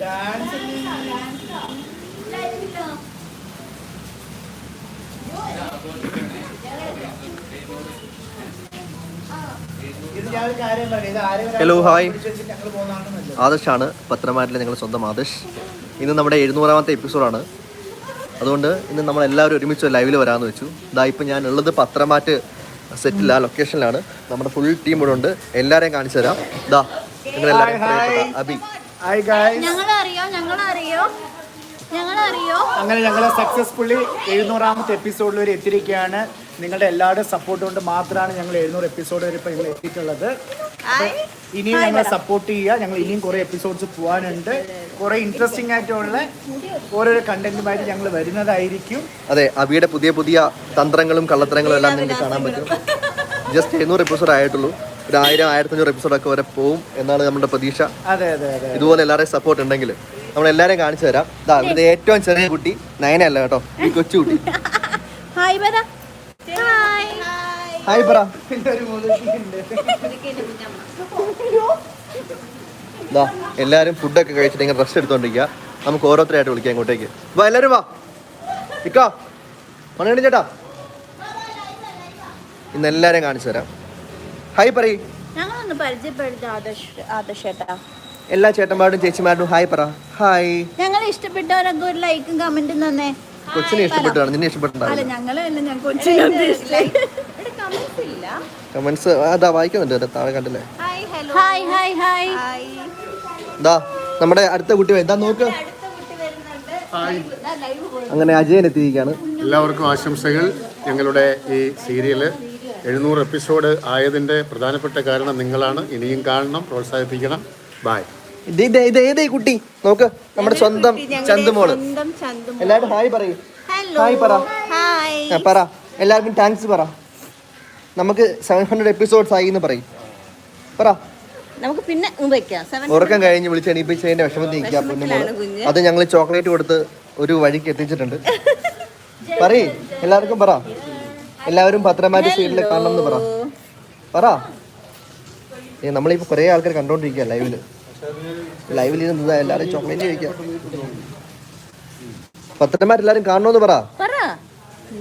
Dance hi ആദർശാണ് പത്രമാരിലെ നിങ്ങൾ സ്വന്തം ആദർശ്. ഇന്ന് നമ്മുടെ എഴുന്നൂറാമത്തെ എപ്പിസോഡാണ് അതുകൊണ്ട് ഇന്ന് നമ്മൾ എല്ലാവരും ഒരുമിച്ച് ലൈവിൽ വരാമെന്ന് വെച്ചു. ഇതാ ഇപ്പം ഞാൻ ഉള്ളത് പത്രമാറ്റ് സെറ്റില്ല ലൊക്കേഷനിലാണ് നമ്മുടെ ഫുൾ ടീം ഇവിടെ ഉണ്ട്. എല്ലാവരെയും കാണിച്ചു തരാം. ഇതാ നിങ്ങളെല്ലാവരും അബി. ഹായ് ഗായ്സ് ഞങ്ങളറിയോ ഞങ്ങളറിയോ ഞങ്ങളറിയോ? അങ്ങനെ ഞങ്ങൾ സക്സസ്ഫുള്ളി എഴുന്നൂറാമത്തെ എപ്പിസോഡിൽ വരെ എത്തിയിരിക്കുകയാണ്. നിങ്ങളുടെ എല്ലാവരുടെയും സപ്പോർട്ട് കൊണ്ട് മാത്രമാണ് ഞങ്ങൾ എഴുന്നൂറ് എപ്പിസോഡ് വരെ ഇപ്പോൾ ഞങ്ങൾ എത്തിയിട്ടുള്ളത്. ഇനിയും ഞങ്ങളെ സപ്പോർട്ട് ചെയ്യുക. ഞങ്ങൾ ഇനിയും കുറേ എപ്പിസോഡ്സ് പോകാനുണ്ട്. കുറേ ഇൻട്രസ്റ്റിംഗ് ആയിട്ടുള്ള ഓരോരോ കണ്ടന്റുമായിട്ട് ഞങ്ങൾ വരുന്നതായിരിക്കും. അതെ അബിയുടെ പുതിയ പുതിയ തന്ത്രങ്ങളും കള്ളത്തരങ്ങളും എല്ലാം നിങ്ങൾക്ക് കാണാൻ പറ്റും. ജസ്റ്റ് എഴുന്നൂറ് എപ്പിസോഡ് ആയിട്ടുള്ളൂ. ഒരു ആയിരം ആയിരത്തഞ്ഞൂറ് എപ്പിസോഡൊക്കെ വരെ പോവും എന്നാണ് നമ്മുടെ പ്രതീക്ഷ. അതെ അതെ അതെ ഇതുപോലെ എല്ലാവരുടെയും സപ്പോർട്ട് ഉണ്ടെങ്കിൽ. നമ്മൾ എല്ലാവരെയും കാണിച്ചു തരാം. ഇതാ ഏറ്റവും ചെറിയ കുട്ടി നയനല്ല കേട്ടോ ഈ കൊച്ചു കുട്ടി. ഹായ് പറ. ഹായ്. പറ. ഇതാ എല്ലാവരും ഫുഡൊക്കെ കഴിച്ചിട്ട് ഇങ്ങനെ റെസ്റ്റ് എടുത്തോണ്ടിരിക്കുക നമുക്ക് ഓരോരുത്തരായിട്ട് വിളിക്കാം ഇങ്ങോട്ടേക്ക്. വാ എല്ലാരും വാ. ഇക്കോ മണി ചേട്ടാ. ഇന്ന് എല്ലാവരെയും കാണിച്ചു തരാം. ഹായ് പറയ്. ഞങ്ങളൊന്ന് പരിചയപ്പെടുത്ത ആദർശ് ആദർശേട്ടാ എല്ലാ ചേട്ടന്മാരും ചേച്ചിമാരും ഹായ് പറ. ഹായ്. ഞങ്ങൾ ഇഷ്ടപ്പെട്ടവരൊക്കെ ഒരു ലൈക്കും കമന്റും തന്നെ. കൊച്ചിനെ ഇഷ്ടപ്പെട്ടാണ്. നിന്നെ കൊച്ചിനെ കമന്റ്സ് അതാ വായിക്കുന്നുണ്ട് താഴെ കണ്ടില്ലേ? ഹായ് ഹായ് ഹായ് ദാ നമ്മുടെ അടുത്ത കുട്ടി എന്താ നോക്ക്. അങ്ങനെ അജയൻ എത്തിയിരിക്കുകയാണ്. എല്ലാവർക്കും ആശംസകൾ. ഞങ്ങളുടെ ഈ സീരിയൽ എഴുന്നൂറ് എപ്പിസോഡ് ആയതിന്റെ പ്രധാനപ്പെട്ട കാരണം നിങ്ങളാണ്. ഇനിയും കാണണം പ്രോത്സാഹിപ്പിക്കണം. ബായ് ഇത് ഇത് ഇത് ഏതേ കുട്ടി? നോക്ക് നമ്മുടെ സ്വന്തം ചന്തുമോൾ. എല്ലാവരും ഹായ് പറയൂ. ഹായ് പറ. പറ. എല്ലാവർക്കും താങ്ക്സ് പറ. നമുക്ക് സെവൻ ഹൺഡ്രഡ് എപ്പിസോഡ്സ് ആയി എന്ന് പറയും. പറ. നമുക്ക് പിന്നെ ഉറക്കം കഴിഞ്ഞ് വിളിച്ച് എണീപ്പിച്ചതിന്റെ വിഷമത്തിൽ നിൽക്കുക പൊന്നുമോൾ. അത് ഞങ്ങൾ ചോക്ലേറ്റ് കൊടുത്ത് ഒരു വഴിക്ക് എത്തിച്ചിട്ടുണ്ട്. പറയ്. എല്ലാവർക്കും പറ. എല്ലാവരും പത്രമാറ്റി സീരിയൽ കാണണം എന്ന് പറ. പറ. ഏ നമ്മളിപ്പോ കുറേ ആൾക്കാർ കണ്ടോണ്ടിരിക്കുക ലൈവിൽ ലൈവിൽ ഇരുന്നതാ എല്ലാവരും ചോക്ലേറ്റ് കഴിക്കാം പത്തനംമാരെല്ലാരും കാണണമെന്ന് പറ. പറ.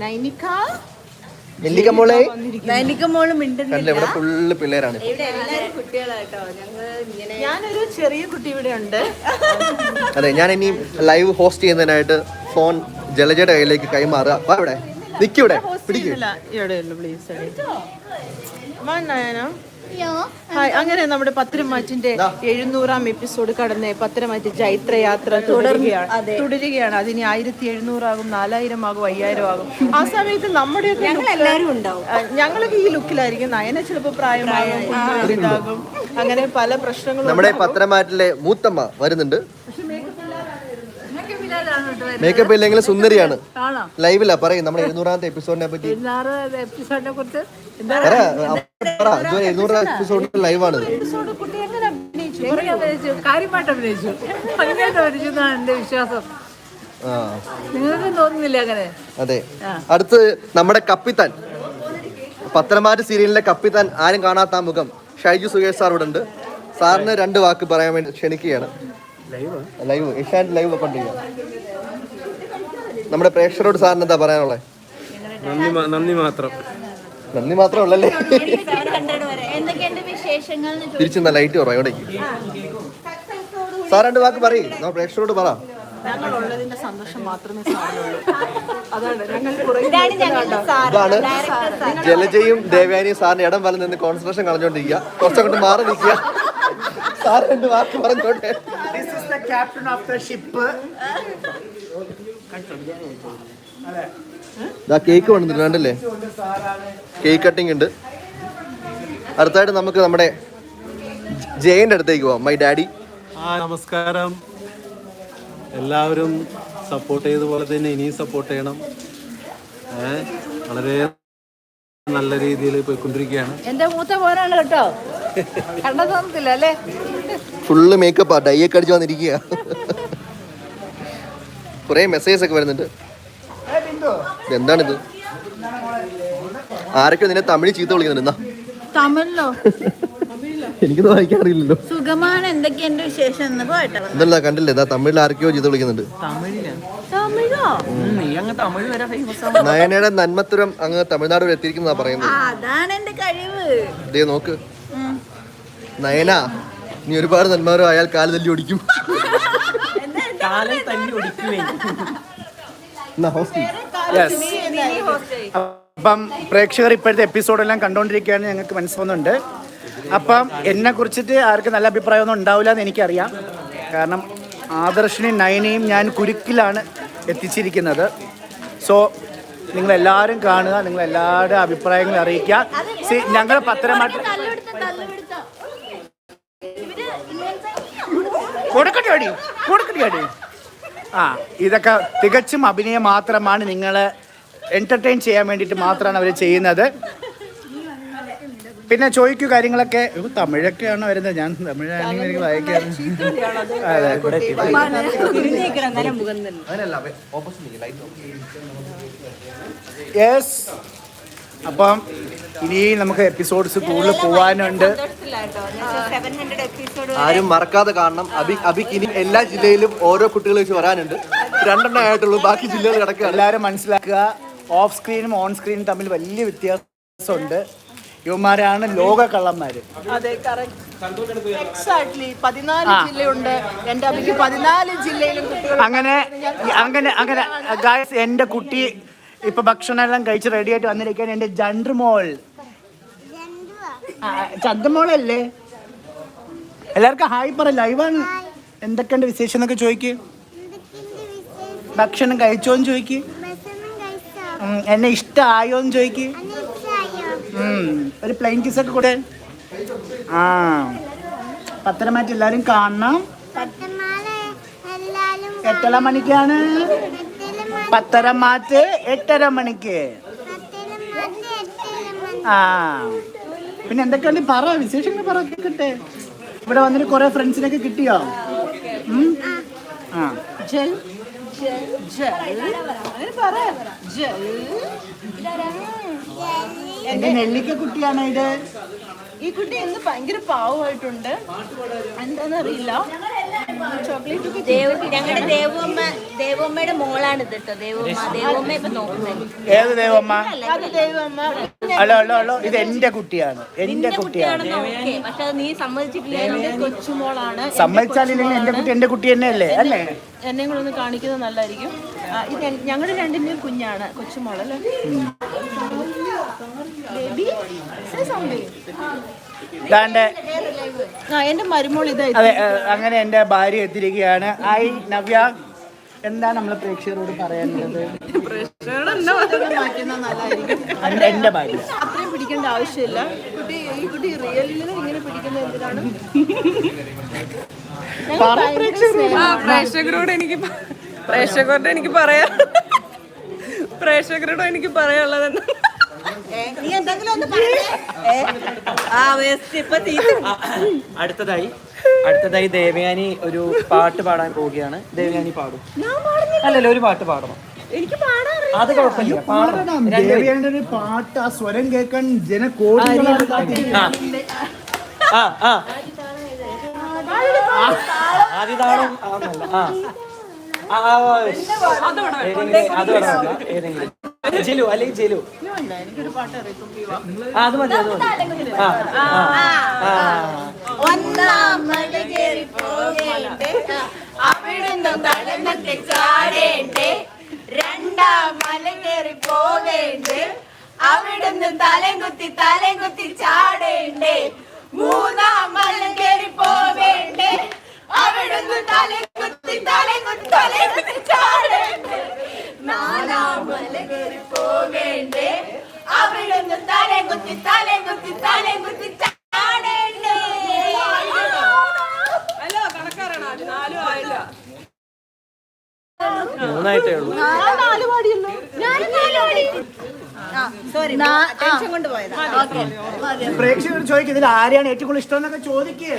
നൈനിക നെല്ലിക്ക മോളെ നൈനിക മോൾ മിണ്ടുന്നു കണ്ടില്ല ഇവിടെ ഫുള്ള് പിള്ളേരാണ്. ഞാനൊരു ചെറിയ കുട്ടി ഇവിടെ ഉണ്ട് അതെ ഞാൻ ഇനി ലൈവ് ഹോസ്റ്റ് ചെയ്യുന്നതിനായിട്ട് ഫോൺ ജലജയുടെ കയ്യിലേക്ക് കൈമാറുക. വാ ഇവിടെ. നിക്കിവിടെ പിടിക്കും. ഹായ് അങ്ങനെ നമ്മുടെ പത്രമാറ്റിന്റെ എഴുന്നൂറാം എപ്പിസോഡ് കടന്ന് പത്രമാറ്റ് ജൈത്രയാത്ര തുടരുകയാണ്. തുടരുകയാണ്. അതിന് ആയിരത്തി എഴുന്നൂറാകും നാലായിരം ആകും അയ്യായിരം ആകും ആ സമയത്ത് നമ്മുടെ എല്ലാവരും ഉണ്ടാവും. ഞങ്ങളൊക്കെ ഈ ലുക്കിലായിരിക്കും നയന ചിലപ്പോൾ പ്രായമാകും ഇതാകും അങ്ങനെ പല പ്രശ്നങ്ങളും നമ്മുടെ പത്രമാറ്റിലെ മൂത്തമ്മ വരുന്നുണ്ട്. മേക്കപ്പ് ഇല്ലെങ്കിൽ സുന്ദരിയാണ്. ലൈവിലാ പറയും. നമ്മുടെ എഴുന്നൂറാമത്തെ എപ്പിസോഡിനെ പറ്റി. എപ്പിസോഡിനെ കുറിച്ച് എഴുന്നൂറാം എപ്പിസോഡ് ലൈവാണിത് കാര്യമായിട്ട് അഭിനയിച്ചു. ഭയങ്കരമായിട്ട് അഭിനയിച്ചു എന്നാണ് എന്റെ വിശ്വാസം. ആ. നിങ്ങൾക്ക് തോന്നുന്നില്ല അങ്ങനെ? അതെ. അടുത്ത് നമ്മുടെ കപ്പിത്താൻ. പത്രമാറ്റ് സീരിയലിലെ കപ്പിത്താൻ ആരും കാണാത്ത മുഖം. ഷൈജു സുകേഷ് സാർ ഇവിടെ ഉണ്ട് സാറിന് രണ്ട് വാക്ക് പറയാൻ വേണ്ടി ക്ഷണിക്കുകയാണ്. ലൈവ്? ഏഷ്യാനെറ്റ് ലൈവ് ഒക്കെ നമ്മുടെ പ്രേക്ഷകരോട് സാറിന് എന്താ പറയാനുള്ളത് നന്ദി നന്ദി മാത്രം. നന്ദി മാത്രമേ ഉള്ളല്ലേ? ചോദിച്ചു ലൈറ്റ് പറ എവിടേക്ക് സാർ രണ്ട് വാക്ക് പറയും. നമ്മൾ പ്രേക്ഷകരോട് പറ. ഞങ്ങളുള്ളതിന്റെ സന്തോഷം മാത്രമേ ഇതാണ് ഞങ്ങളുടെ സാർ ജലജയും ദേവയാനിയും സാറിന്റെ ഇടം വല നിന്ന് കോൺസെൻട്രേഷൻ കളഞ്ഞോണ്ടിരിക്കുക. കുറച്ചങ്ങോട്ട് മാറി നിൽക്കുക. സാർ രണ്ട് വാക്ക് പറഞ്ഞോട്ടെ. Captain of the ship. അതെ. ഇതാ കേക്ക് കൊണ്ടുവന്നിട്ട് കണ്ടല്ലേ? കേക്ക് കട്ടിംഗ് ഉണ്ട്. അടുത്തായിട്ട് നമുക്ക് നമ്മുടെ ജയന്റെ അടുത്തേക്ക് പോവാം. മൈ ഡാഡി ആ നമസ്കാരം. എല്ലാവരും സപ്പോർട്ട് ചെയ്ത പോലെ തന്നെ ഇനിയും സപ്പോർട്ട് ചെയ്യണം. വളരെ നല്ല രീതിയിൽ പോയിക്കൊണ്ടിരിക്കുകയാണ്. എന്റെ മൂത്ത കേട്ടോ. അല്ലേ? ഫുള്ള് മേക്കപ്പാ ഡൈ ഒക്കെ അടിച്ചു വന്നിരിക്കുക കുറേ മെസ്സേജസ് ഒക്കെ വരുന്നുണ്ട്. എന്താണിത്? ആരൊക്കെ നിന്നെ തമിഴ് ചീത്ത വിളിക്കുന്നുണ്ട്. എന്നാ? തമിഴിലോ? എനിക്കത് വായിക്കാൻ അറിയില്ലല്ലോ. സുഖമാണ്. എന്തൊക്കെയുണ്ട് വിശേഷം? എന്ന് കണ്ടില്ലേ? ഇതാ തമിഴിൽ ആർക്കെയോ ചീത്ത വിളിക്കുന്നുണ്ട്. തമിഴോ? നയനയുടെ നന്മത്തുരം അങ്ങ് തമിഴ്നാട് വരെ എത്തിയിരിക്കുന്നതാ പറയുന്നത്. അതാണ് എന്റെ കഴിവ്. ദേ നോക്ക്. നയന നീ ഒരുപാട് നന്മാരോ അയാൾ കാൽ തല്ലി ഓടിക്കും. തല്ലി ഹോസ്റ്റി. അപ്പം പ്രേക്ഷകർ ഇപ്പോഴത്തെ എപ്പിസോഡെല്ലാം കണ്ടുകൊണ്ടിരിക്കുകയാണ് ഞങ്ങൾക്ക് മനസ്സിലാവുന്നുണ്ട്. അപ്പം എന്നെ കുറിച്ചിട്ട് ആർക്കും നല്ല അഭിപ്രായമൊന്നും ഉണ്ടാവില്ല എന്ന് എനിക്കറിയാം. കാരണം ആദർശിനെയും നയനെയും ഞാൻ കുരുക്കിലാണ് എത്തിച്ചിരിക്കുന്നത്. സോ നിങ്ങളെല്ലാവരും കാണുക നിങ്ങളെല്ലാവരുടെ അഭിപ്രായങ്ങൾ അറിയിക്കുക. സി ഞങ്ങൾ പത്രമായിട്ട് കൊടുക്കട്ടെ അടി കൊടുക്കട്ടെ അടി ആ ഇതൊക്കെ തികച്ചും അഭിനയം മാത്രമാണ് നിങ്ങളെ എന്റർടൈൻ ചെയ്യാൻ വേണ്ടിയിട്ട് മാത്രമാണ് അവർ ചെയ്യുന്നത്. പിന്നെ ചോദിക്കൂ കാര്യങ്ങളൊക്കെ. തമിഴൊക്കെയാണ് തമിഴൊക്കെയാണോ വരുന്നത്? ഞാൻ തമിഴാണെങ്കിൽ എനിക്ക് വായിക്കാൻ യെസ് അപ്പം ഇനി നമുക്ക് എപ്പിസോഡ്സ് കൂടുതൽ പോവാനുണ്ട്. ആരും മറക്കാതെ കാണണം. അബി അബിക്ക് ഇനി എല്ലാ ജില്ലയിലും ഓരോ കുട്ടികൾ വെച്ച് വരാനുണ്ട്. രണ്ടെണ്ണം ആയിട്ടുള്ളൂ. ബാക്കി ജില്ലകൾ കിടക്കുക എല്ലാവരും മനസ്സിലാക്കുക. ഓഫ് സ്ക്രീനും ഓൺ സ്ക്രീനും തമ്മിൽ വലിയ വ്യത്യാസമുണ്ട്. ഇവന്മാരാണ് ലോക കള്ളന്മാര്. അതെ എക്സാക്ട്ലി പതിനാല് ജില്ലയുണ്ട്. എന്റെ അമ്മയ്ക്ക് പതിനാല് ജില്ലയിലും അങ്ങനെ അങ്ങനെ അങ്ങനെ ഗായ്സ് എന്റെ കുട്ടി ഇപ്പൊ ഭക്ഷണം എല്ലാം കഴിച്ച് റെഡി ആയിട്ട് വന്നിരിക്കാൻ എന്റെ ജൻഡർ ജണ്ടുമോൾ ചന്ദ്രമോളല്ലേ എല്ലാവർക്കും ഹായ് പറ ലൈവാണ്. എന്തൊക്കെയുണ്ട് വിശേഷം? എന്നൊക്കെ ചോദിക്ക്. ഭക്ഷണം കഴിച്ചോന്ന് ചോദിക്ക് എന്നെ എന്നെ ഇഷ്ടമായോന്ന് ചോദിക്ക് ഒരു പ്ലെയിൻ കിസ് ഒക്കെ കൂടെ ആ പത്തനംതിട്ട എല്ലാവരും കാണണം. എട്ടര മണിക്കാണ്. പത്തര മാറ്റ് എട്ടര മണിക്ക്. ആ. പിന്നെ എന്തൊക്കെയുണ്ട് പറ വിശേഷങ്ങൾ പറ കേട്ടെ ഇവിടെ വന്നിട്ട് കുറെ ഫ്രണ്ട്സിനൊക്കെ കിട്ടിയോ? ആ. ജൽ. എന്റെ നെല്ലിക്ക കുട്ടിയാണ് ഇത്? ഈ കുട്ടി ഇന്ന് ഭയങ്കര പാവമായിട്ടുണ്ട്. എന്താന്നറിയില്ല. ചോക്ലേറ്റ് ഞങ്ങളുടെ ദേവമ്മ ദേവമ്മയുടെ മോളാണ് ഇത് കേട്ടോ ദേവമ്മ ദേവമ്മ ഇപ്പൊ നോക്കുന്നത്. ഏത് ദേവമ്മ? അത് ദൈവമ്മ. ഹലോ ഹലോ ഇത് എന്റെ കുട്ടിയാണ്. എന്റെ കുട്ടിയാണ്. ഓക്കെ പക്ഷെ അത് നീ സമ്മതിച്ചിട്ടില്ല. എന്റെ കൊച്ചുമോളാണ്. സമ്മതിച്ചാലില്ലെങ്കിൽ എന്റെ കുട്ടി എന്റെ കുട്ടി തന്നെ അല്ലേ? എന്നെ കൂടെ ഒന്ന് കാണിക്കുന്നത് നല്ലതായിരിക്കും. ആ, ഇത് ഞങ്ങളുടെ രണ്ടിന്റെയും കുഞ്ഞാണ് കൊച്ചുമോളല്ലേ എന്റെ മരുമോൾ ഇതായി അതെ അങ്ങനെ എന്റെ ഭാര്യ എത്തിയിരിക്കുകയാണ്. ഐ നവ്യ. എന്താണ് നമ്മൾ പ്രേക്ഷകരോട് പറയാനുള്ളത്? എന്റെ ഭാര്യ. അത്രയും പിടിക്കേണ്ട ആവശ്യമില്ല. കുട്ടി ഈ കുട്ടി റിയലിൽ ഇങ്ങനെ എന്തിനാണ്? പ്രേക്ഷകരോട്. എനിക്ക് പ്രേക്ഷകരോട് എനിക്ക് പറയാ പ്രേക്ഷകരോട് എനിക്ക് പറയാനുള്ളത് എന്താ? നീ എന്തെങ്കിലും ഒന്ന് ആ വേസ്റ്റ് ഇപ്പൊ അടുത്തതായി അടുത്തതായി ദേവയാനി ഒരു പാട്ട് പാടാൻ പോവുകയാണ്. ദേവയാനി പാടും. അല്ലല്ലോ ഒരു പാട്ട് പാടണം. എനിക്ക് അത് കുഴപ്പമില്ല പാടണം. ദേവയാനിയുടെ ഒരു പാട്ട് ആ സ്വരം കേൾക്കാൻ കാത്തിരിക്കുന്നത്. ആ ആ. ആദ്യ താളം ആ, ഏതെങ്കിലും ജലു അല്ലെങ്കിൽ ജലു. അത് മതി അത് മതി. ഒന്നാം അവിടുന്ന് തലമത്തെ ചാടേണ്ടേ രണ്ടാം മല കയറി പോകേണ്ടേ അവിടുന്ന് തലം കുത്തി തലം ചാടേണ്ടേ മൂന്നാം മല കയറി പോവേണ്ടേ അവിടുന്ന് തലം കുത്തി തലം കുത്തി തലം കുത്തി ചാടേണ്ടേ നാലാം കയറി പോകേണ്ടേ. അവിടുന്ന് തലം കുത്തി തലം കുത്തി തലം കുത്തി ചാടേണ്ടേ. അല്ല കണക്കാരാണ്. അത് നാലും ആയില്ല. മൂന്നായിട്ടേ ഉള്ളൂ. പ്രേക്ഷകർ ചോദിക്കും ഇതിൽ ആരെയാണ് ഏറ്റവും കൂടുതൽ ഇഷ്ടം എന്നൊക്കെ ചോദിക്കേ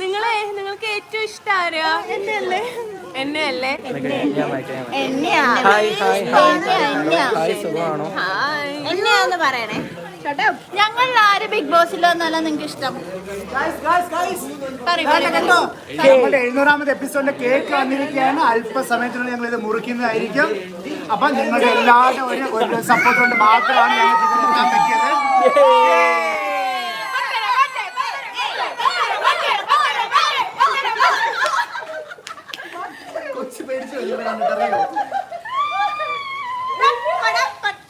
നിങ്ങളെ നിങ്ങൾക്ക് ഏറ്റവും ഇഷ്ടം ആരാ? എന്നെ അല്ലേ എന്നെ. എന്നെയാ. എന്നെയാ എന്നെയാന്ന് പറയണേ. ഞങ്ങളിൽ ആര് ബിഗ് ബോസിലൊന്നല്ല നിങ്ങൾക്ക് ഇഷ്ടം. നമ്മുടെ എഴുന്നൂറാമത് എപ്പിസോഡിന്റെ കേക്ക് വന്നിരിക്കുകയാണ്. അല്പസമയത്തിനുള്ളിൽ ഞങ്ങൾ ഇത് മുറിക്കുന്നതായിരിക്കും. അപ്പൊ നിങ്ങളുടെ എല്ലാവരും ഒരു ഒരു സപ്പോർട്ട് കൊണ്ട് മാത്രമാണ് ഞങ്ങൾക്ക് ഇതിന് എത്താൻ പറ്റിയത് കൊച്ചു പേടിച്ചു അറിയോ?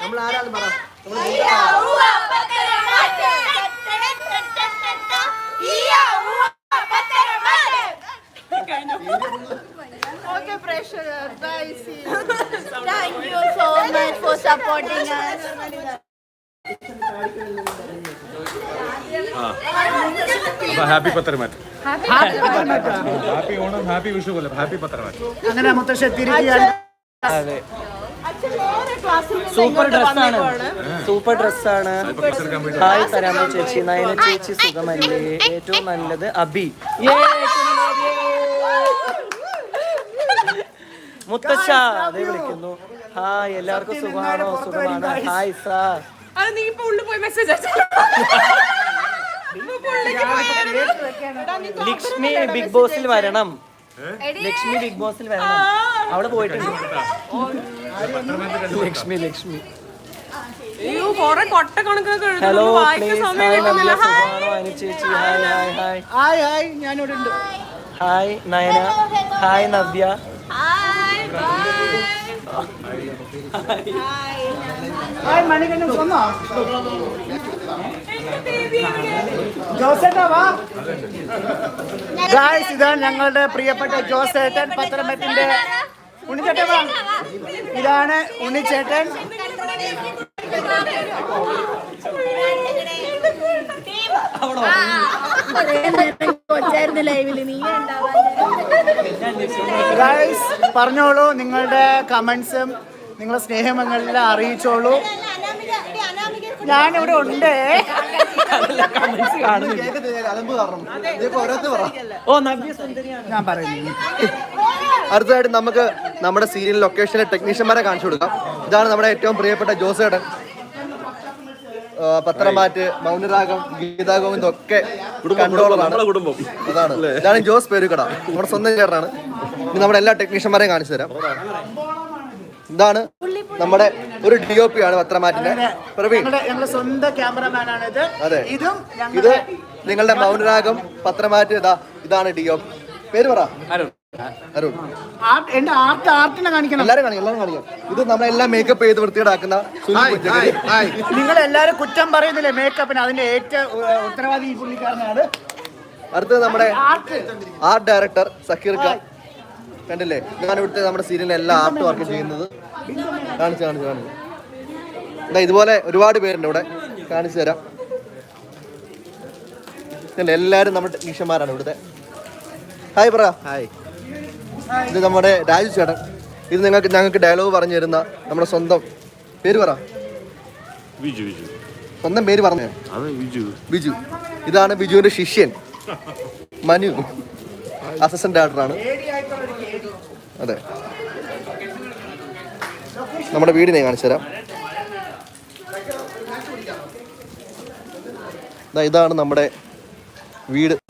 നമ്മൾ ആരാണ് പറ. ഓക്കെ പ്രേക്ഷകർ bye see Thank you so much for supporting us. Happy Pattharamattu happy Onam happy Vishu Kollam happy Pattharamattu അങ്ങനെ മുത്തശ്ശി സൂപ്പർ ഡ്രസ്സാണ്. സൂപ്പർ ഡ്രസ്സാണ്. ഹായ് തരാമോ ചേച്ചി. നയന ചേച്ചി സുഖമല്ലേ? ഏറ്റവും നല്ലത് അബി. മുത്തശ്ശ അതേ വിളിക്കുന്നു. ഹായ് എല്ലാവർക്കും സുഖമാണോ? സുഖമാണ്? ഹായ് സാർ നീ ഇപ്പൊ ഉള്ളിൽ പോയി മെസ്സേജ് ലക്ഷ്മി ബിഗ് ബോസിൽ വരണം. ലക്ഷ്മി ബിഗ് ബോസിൽ വരണം. അവിടെ പോയിട്ടുണ്ട്. ലക്ഷ്മി ലക്ഷ്മി അയ്യോ കൊറേ കൊട്ട കണക്കൊക്കെ ഹലോ പ്ലീസ് ഹായ് കിട്ടുന്നില്ല. നവ്യ സുഖമാണോ. അനു ചേച്ചി hi hi hi hi hi ഞാനിവിടെ ഉണ്ട്. Hi Nayana. Hi Navya. Hi, bye. Hi Manikandan വന്നോ? ജോസേട്ടാ വാ. ഗായ്സ് ഇതാണ് ഞങ്ങളുടെ പ്രിയപ്പെട്ട ജോസേട്ടൻ പത്തനംതിട്ടന്റെ ഉണ്ണിച്ചേട്ടൻ വാ. ഇതാണ് ഉണ്ണിച്ചേട്ടൻ കൊച്ചായിരുന്നു ലൈവിൽ നീ പറഞ്ഞോളൂ നിങ്ങളുടെ കമന്റ്സും നിങ്ങളെ സ്നേഹമെല്ലാം അറിയിച്ചോളൂ. ഞാനിവിടെ ഉണ്ട്. ഞാൻ പറയുന്നു. അടുത്തതായിട്ട് നമുക്ക് നമ്മുടെ സീരിയൽ ലൊക്കേഷനിലെ ടെക്നീഷ്യന്മാരെ കാണിച്ചു കൊടുക്കാം. ഇതാണ് നമ്മുടെ ഏറ്റവും പ്രിയപ്പെട്ട ജോസേട്ടൻ. പത്രമാറ്റ് മൗനരാഗം ഗീതാഗോവിന് ഒക്കെ കുടുംബം അതാണ്. ഇതാണ് ജോസ് പേരുകട. നമ്മുടെ സ്വന്തം ചേട്ടനാണ്. ഇനി നമ്മുടെ എല്ലാ ടെക്നീഷ്യന്മാരെയും കാണിച്ചു തരാം. ഇതാണ് നമ്മുടെ ഒരു ഡി ഒ പി ആണ് പത്രമാറ്റിന്റെ പ്രവീൺ. ഞങ്ങളുടെ ഞങ്ങളുടെ സ്വന്തം ക്യാമറമാൻ ഇത് അതെ. ഇതും ഇത് ഞങ്ങളുടെ നിങ്ങളുടെ മൗനരാഗം പത്രമാറ്റ് ഇതാ ഇതാണ് ഡി ഒ പി പേര് പറ. എന്റെ ആർട്ട് ആർട്ടിനെ കാണിക്കണം. എല്ലാരും കാണിക്കാം എല്ലാരും കാണിക്കാം. ഇത് നമ്മളെല്ലാം മേക്കപ്പ് ചെയ്ത് വൃത്തികേടാക്കുന്ന നിങ്ങൾ എല്ലാരും കുറ്റം പറയുന്നില്ലേ മേക്കപ്പിന് അതിന്റെ ഏറ്റവും ഉത്തരവാദി ഈ പുള്ളിക്കാരനാണ്. അടുത്തത് നമ്മുടെ ആർട്ട്. ഡയറക്ടർ സക്കീർ ഖാൻ. കണ്ടില്ലേ? ഞാൻ ഇവിടുത്തെ നമ്മുടെ സീരിയലിലെ എല്ലാ ആർട്ട് വർക്കും ചെയ്യുന്നത്. കാണിച്ചു കാണിച്ചു കാണിച്ചു. എന്താ ഇതുപോലെ ഒരുപാട് പേരുണ്ട് ഇവിടെ. കാണിച്ചു തരാം. എല്ലാരും നമ്മുടെ ടെക്നീഷ്യന്മാരാണ് ഇവിടുത്തെ. ഹായ് പറ ഹായ് ഇത് നമ്മുടെ രാജു ചേട്ടൻ. ഇത് നിങ്ങൾക്ക് ഞങ്ങൾക്ക് ഡയലോഗ് പറഞ്ഞു തരുന്ന നമ്മുടെ സ്വന്തം പേര് പറ. വിജു വിജു. സ്വന്തം പേര് പറഞ്ഞു. വിജു. ബിജു ഇതാണ് ബിജുവിന്റെ ശിഷ്യൻ. മനു. അസിസ്റ്റന്റ് ഡയറക്ടറാണ് അതെ. നമ്മുടെ വീടിനെ കാണിച്ചു തരാം. ഇതാണ് നമ്മുടെ വീട്.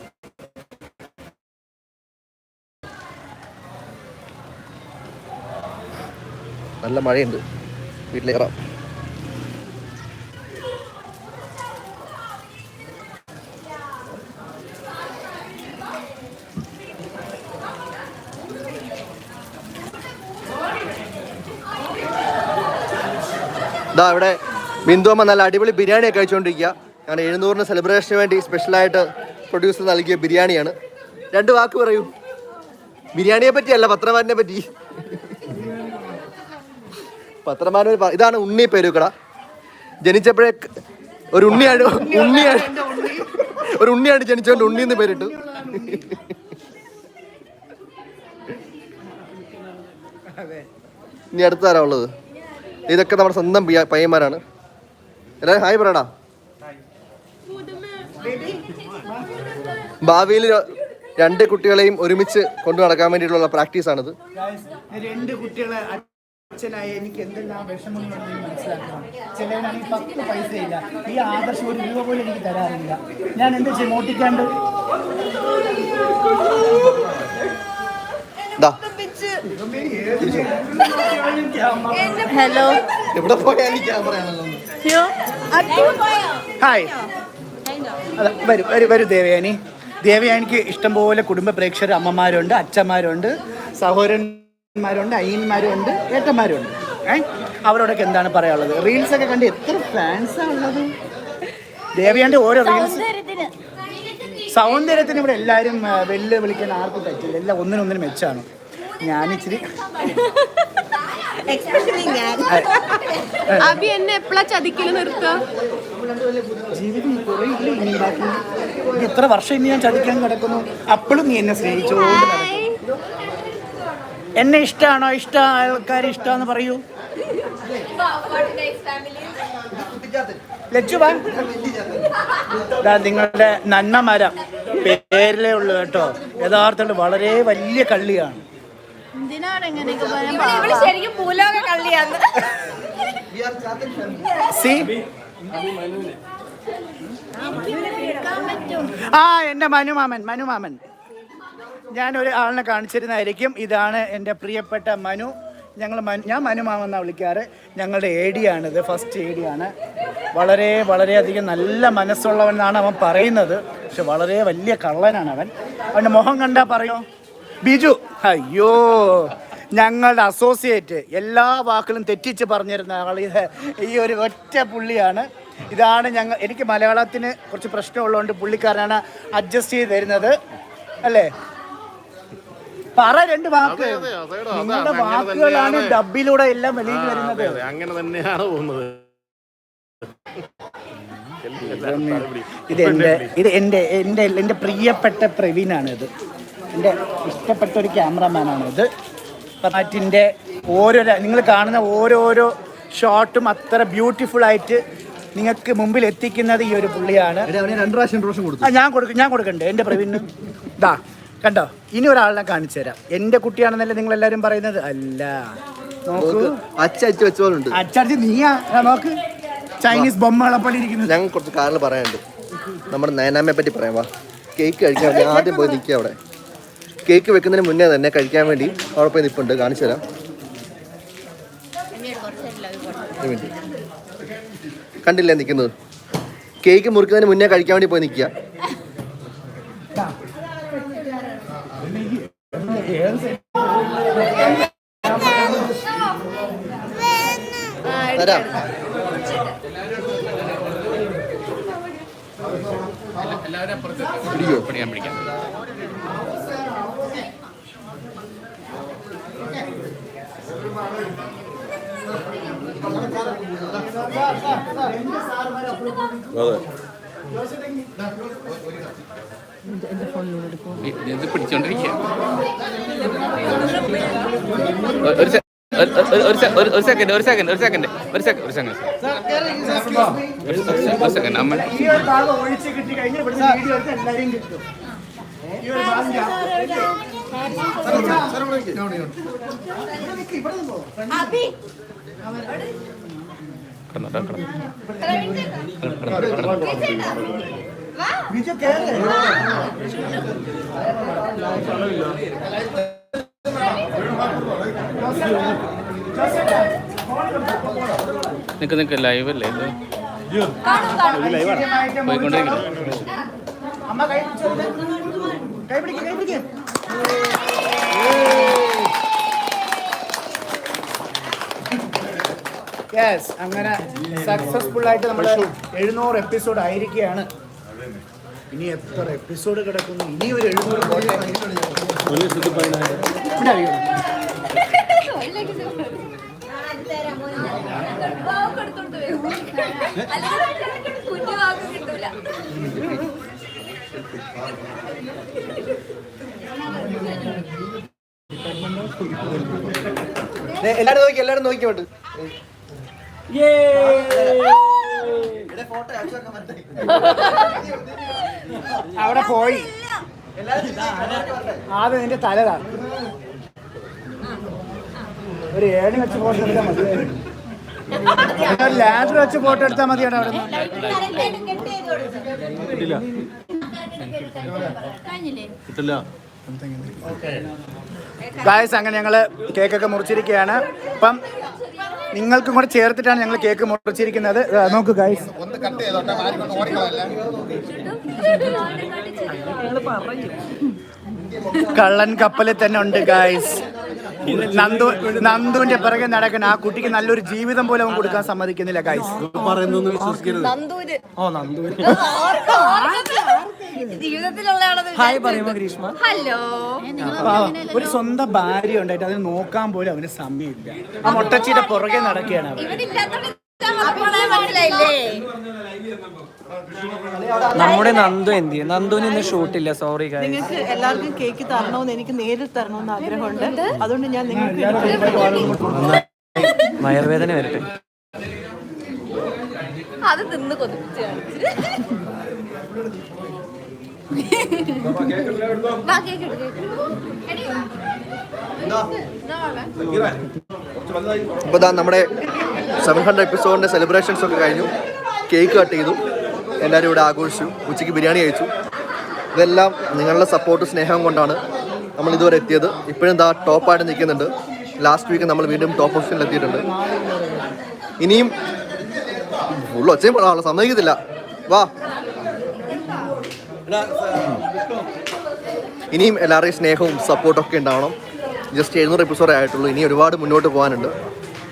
നല്ല മഴയുണ്ട്. വീട്ടിലേക്ക് ഇതാ ഇവിടെ ബിന്ദുവമ്മ നല്ല അടിപൊളി ബിരിയാണിയൊക്കെ കഴിച്ചുകൊണ്ടിരിക്കുക. ഞാൻ എഴുന്നൂറിന് സെലിബ്രേഷന് വേണ്ടി സ്പെഷ്യലായിട്ട് പ്രൊഡ്യൂസർ നൽകിയ ബിരിയാണിയാണ്. രണ്ട് വാക്ക് പറയൂ. ബിരിയാണിയെ പറ്റിയല്ല പത്രവാറിനെ പറ്റി. പത്രമാരൻ ഇതാണ് ഉണ്ണി പേരുക്കട. ജനിച്ചപ്പോഴേ ഒരു ഉണ്ണിയാണ് ഉണ്ണിയാണ് ഒരു ഉണ്ണിയാണ് ജനിച്ചുകൊണ്ട് ഉണ്ണി എന്ന് പേരിട്ടു. ഇനി അടുത്താരാ ഉള്ളത്? ഇതൊക്കെ നമ്മുടെ സ്വന്തം പയ്യന്മാരാണ്. എല്ലാവരും ഹായ് പറയടാ. ഭാവിയിൽ രണ്ട് കുട്ടികളെയും ഒരുമിച്ച് കൊണ്ടു നടക്കാൻ വേണ്ടിയിട്ടുള്ള പ്രാക്ടീസാണിത്. രണ്ട് കുട്ടികളെ അച്ഛനായ എനിക്ക് എന്തെല്ലാം വിഷമങ്ങളുണ്ടെന്ന് മനസ്സിലാക്കണം. ചിലവനാണെങ്കിൽ പത്ത് പൈസ ഇല്ല. ഈ ആദർശം ഒരു രൂപ പോലും എനിക്ക് തരാറില്ല. ഞാൻ എന്ത് ചെയ്യും? മോട്ടിക്കാണ്ട്? ദാ. ഹലോ എവിടെ പോയാലും ക്യാമറയാണല്ലോ ഹായ് അതെ വരൂ വരൂ വരൂ ദേവയാനി. ദേവയാനിക്ക് ഇഷ്ടംപോലെ കുടുംബ പ്രേക്ഷകർ അമ്മമാരുണ്ട് അച്ഛന്മാരുണ്ട് സഹോദരന്മാരുണ്ട് അയ്യന്മാരുണ്ട് ഏട്ടന്മാരുണ്ട്. ഏ? അവരോടൊക്കെ എന്താണ് പറയാനുള്ളത്? റീൽസ് ഒക്കെ കണ്ട് എത്ര ഫാൻസാണ് ഉള്ളത്? ദേവയാന്റെ ഓരോ റീൽസ് സൗന്ദര്യത്തിന്. ഇവിടെ എല്ലാവരും വെല്ലു വിളിക്കാൻ ആർക്കും പറ്റില്ല. എല്ലാം ഒന്നിനൊന്നിനും മെച്ചാണ്. ഞാനിച്ചിരി അബി എന്നെ എപ്പോഴാ ചതിക്കൽ നിർത്തുക ജീവിതം കുറേ ഇല്ല ഇനി ബാക്കി ഇനി എത്ര വർഷം ഇനി ഞാൻ ചതിക്കാൻ കിടക്കുന്നു? അപ്പോഴും നീ എന്നെ സ്നേഹിച്ചു എന്നെ ഇഷ്ടമാണോ ഇഷ്ട ആൾക്കാർ ഇഷ്ടമാണെന്ന് പറയൂ. ലച്ചു വാ. ദാ നിങ്ങളുടെ നന്മ മരം. പേരിലേ ഉള്ളു കേട്ടോ. യഥാർത്ഥത്തിൽ വളരെ വലിയ കള്ളിയാണ്. സി? ആ എന്റെ മനുമാമൻ മനുമാമൻ. ഞാൻ ഒരു ആളിനെ കാണിച്ചിരുന്നതായിരിക്കും. ഇതാണ് എന്റെ പ്രിയപ്പെട്ട മനു. ഞങ്ങൾ ഞാൻ മനു മാമെന്നാണ് വിളിക്കാറ്. ഞങ്ങളുടെ എ ഡി ആണിത് ഫസ്റ്റ് എ ഡി ആണ്. വളരെ വളരെയധികം നല്ല മനസ്സുള്ളവനാണ് അവൻ പറയുന്നത്. പക്ഷെ വളരെ വലിയ കള്ളനാണ് അവൻ. അവന്റെ മുഖം കണ്ടാൽ പറയോ? ബിജു. അയ്യോ. ഞങ്ങളുടെ അസോസിയേറ്റ് എല്ലാ വാക്കുകളും തെറ്റിച്ച് പറഞ്ഞിരുന്ന ആൾ ഈ ഒരു ഒറ്റ പുള്ളിയാണ്. ഇതാണ് ഞങ്ങൾ എനിക്ക് മലയാളത്തിന് കുറച്ച് പ്രശ്നമുള്ളതുകൊണ്ട് പുള്ളിക്കാരനാണ് അഡ്ജസ്റ്റ് ചെയ്ത് തരുന്നത്. അല്ലേ? പറ രണ്ട് വാക്ക്. അതെ, അതെടാ, അതാ, നിങ്ങളുടെ വാക്കുകളാണ്. ഡബിലൂടെ എല്ലാം വെളിയിൽ വരുന്നത്. അങ്ങനെ തന്നെയാണ് പോകുന്നത്. ഇത് എന്റെ ഇത് എന്റെ എന്റെ എന്റെ പ്രിയപ്പെട്ട പ്രവീണാണ് ഇത് എന്റെ ഇഷ്ടപ്പെട്ട ഒരു ക്യാമറമാനാണ് ഇത് പറ്റിന്റെ ഓരോരോ നിങ്ങൾ കാണുന്ന ഓരോരോ ഷോട്ടും അത്ര ബ്യൂട്ടിഫുൾ ആയിട്ട് നിങ്ങൾക്ക് മുമ്പിൽ എത്തിക്കുന്നത് ഈ ഒരു പുള്ളിയാണ്. ഞാൻ കൊടുക്കും ഞാൻ കൊടുക്കണ്ടേ? എന്റെ പ്രവീണിന്? ദാ കണ്ടോ? ഇനി ഒരാളിനെ കാണിച്ചു തരാം. എന്റെ കുട്ടിയാണെന്നല്ലേ നിങ്ങൾ എല്ലാരും പറയുന്നത്? അല്ല. നോക്കൂ. അച്ചടിച്ച് വെച്ച പോലെ ഉണ്ട്. നീയാ. നോക്ക്. ചൈനീസ് ബൊമ്മകളെ പോലെ ഇരിക്കുന്നത് ഞങ്ങൾ കുറച്ച് കാറിൽ പറയാനുണ്ട്. നമ്മുടെ നയനാമ്മയെ പറ്റി പറയാം വാ. കേക്ക് കഴിക്കാൻ വേണ്ടി ആദ്യം പോയി നിൽക്കുക അവിടെ. കേക്ക് വെക്കുന്നതിന് മുന്നേ തന്നെ കഴിക്കാൻ വേണ്ടി അവിടെ പോയി നിൽപ്പുണ്ട് കാണിച്ചു തരാം. ഒരു മിനിറ്റ്. കണ്ടില്ലേ നിൽക്കുന്നത് കേക്ക് മുറിക്കുന്നതിന് മുന്നേ കഴിക്കാൻ വേണ്ടി പോയി നിൽക്കുക തരാം പിടിക്കോ ഇത് പിടിച്ചോണ്ടിരിക്കുക ഒരു സെ- ഒരു- ഒരു- ഒരു സെ- ഒരു- സെക്കൻഡ് ഒരു സെക്കൻഡ് ഒരു സെക്കൻഡ് ഒരു സെക്കൻഡ് ഒരു സെക്കൻഡ് ഒരു സെക്കൻഡ് അമ്മ ഈ കിടന്നോ. നിക്ക് നിക്ക് ലൈവ് അല്ലേ ഇത്? പോയിക്കൊണ്ടിരിക്കുന്നു. അമ്മ കൈ പിടിച്ചോ കൈ പിടിക്ക് കൈ പിടിക്ക്. യെസ് അങ്ങനെ സക്സസ്ഫുൾ ആയിട്ട് നമ്മൾ എഴുന്നൂറ് എപ്പിസോഡ് ആയിരിക്കുകയാണ്. ഇനി എത്ര എപ്പിസോഡ് കിടക്കുന്നു? ഇനി ഒരു എഴുന്നൂറ് പോട്ടെ. എല്ലാരും നോക്കി എല്ലാരും നോക്കി അവിടെ പോയി. ആദ്യം നിന്റെ തലതാണ് ഒരു ഏണി വെച്ച് ഫോട്ടോ എടുത്താൽ മതി ഒരു ലാൻഡർ വെച്ച് ഫോട്ടോ എടുത്താൽ മതി അവിടെ കിട്ടില്ല. ഗായസ് അങ്ങനെ ഞങ്ങൾ കേക്കൊക്കെ മുറിച്ചിരിക്കുകയാണ്. അപ്പം നിങ്ങൾക്കും കൂടെ ചേർത്തിട്ടാണ് ഞങ്ങൾ കേക്ക് മുറിച്ചിരിക്കുന്നത്. നോക്ക് കള്ളൻ കപ്പലിൽ തന്നെ ഉണ്ട് ഗായ്സ് നന്ദു നന്ദുവിന്റെ പിറകെ നടക്കുന്ന ആ കുട്ടിക്ക് നല്ലൊരു ജീവിതം പോലെ അവൻ കൊടുക്കാൻ സമ്മതിക്കുന്നില്ല ഗൈസ് ഓ നന്ദു ജീവിതത്തിലുള്ളതാണത് ഹായ് പറയുമ്പോ ഗ്രീഷ്മ ഹലോ. ഒരു സ്വന്തം ഭാര്യ ഉണ്ടായിട്ട് അതിന് നോക്കാൻ പോലും അവന് സമയമില്ല. ആ മുട്ടച്ചിയുടെ പുറകെ നടക്കുകയാണ് അവൻ. നമ്മുടെ നന്ദു എന്ത് ചെയ്യും നന്ദുവിന് ഇന്ന് ഷൂട്ടില്ല സോറി നിങ്ങൾക്ക് എല്ലാവർക്കും കേക്ക് തരണമെന്ന് എനിക്ക് നേരിൽ തരണമെന്ന് ആഗ്രഹമുണ്ട് അതുകൊണ്ട് ഞാൻ നിങ്ങൾക്ക് വയർവേദന വരട്ടെ അത് തിന്ന് കൊതിച്ചു ഇപ്പൊ വാ, കേക്ക് എടുക്ക്, കേക്ക് എടുക്ക്. എടി, വാ. ഇതാ വാ. നമ്മുടെ സെവൻ ഹൺഡ്രഡ് എപ്പിസോഡിന്റെ സെലിബ്രേഷൻസ് ഒക്കെ കഴിഞ്ഞു. കേക്ക് കട്ട് ചെയ്തു. എല്ലാവരും ഇവിടെ ആഘോഷിച്ചു. ഉച്ചയ്ക്ക് ബിരിയാണി കഴിച്ചു. ഇതെല്ലാം നിങ്ങളുടെ സപ്പോർട്ട് സ്നേഹം കൊണ്ടാണ് നമ്മൾ ഇതുവരെ എത്തിയത്. ഇപ്പോഴും ഇതാ ടോപ്പായിട്ട് നിൽക്കുന്നുണ്ട്. ലാസ്റ്റ് വീക്ക് നമ്മൾ വീണ്ടും ടോപ്പ് പൊസിഷനിൽ എത്തിയിട്ടുണ്ട്. ഇനിയും ഫുൾ ഒച്ചയും പറയാനുള്ള സമ്മതിക്കത്തില്ല വാ. ഇനിയും എല്ലാവരുടെയും സ്നേഹവും സപ്പോർട്ടൊക്കെ ഉണ്ടാവണം. ജസ്റ്റ് എഴുന്നൂറ് എപ്പിസോഡേ ആയിട്ടുള്ളൂ. ഇനി ഒരുപാട് മുന്നോട്ട് പോകാനുണ്ട്.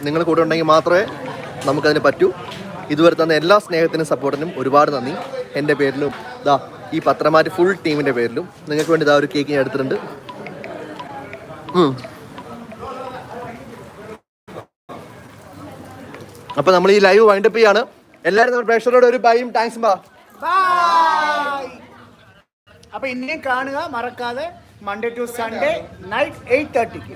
നിങ്ങൾ കൂടെ ഉണ്ടെങ്കിൽ മാത്രമേ നമുക്കതിന് പറ്റൂ. ഇതുവരെ തന്ന എല്ലാ സ്നേഹത്തിനും സപ്പോർട്ടിനും ഒരുപാട് നന്ദി. എന്റെ പേരിലും ദാ ഈ പത്രമാറ്റ് ഫുൾ ടീമിന്റെ പേരിലും നിങ്ങൾക്ക് വേണ്ടി ഇതാ ഒരു കേക്ക് ഞാൻ എടുത്തിട്ടുണ്ട്. അപ്പം നമ്മൾ ഈ ലൈവ് വൈൻഡപ്പ് ചെയ്യാണ്. എല്ലാവരും നമ്മുടെ പ്രേക്ഷകരോട് ഒരു ബൈയും താങ്ക്സ് ബാ അപ്പൊ ഇനിയും കാണുക മറക്കാതെ Monday to Sunday night eight തേർട്ടിക്ക്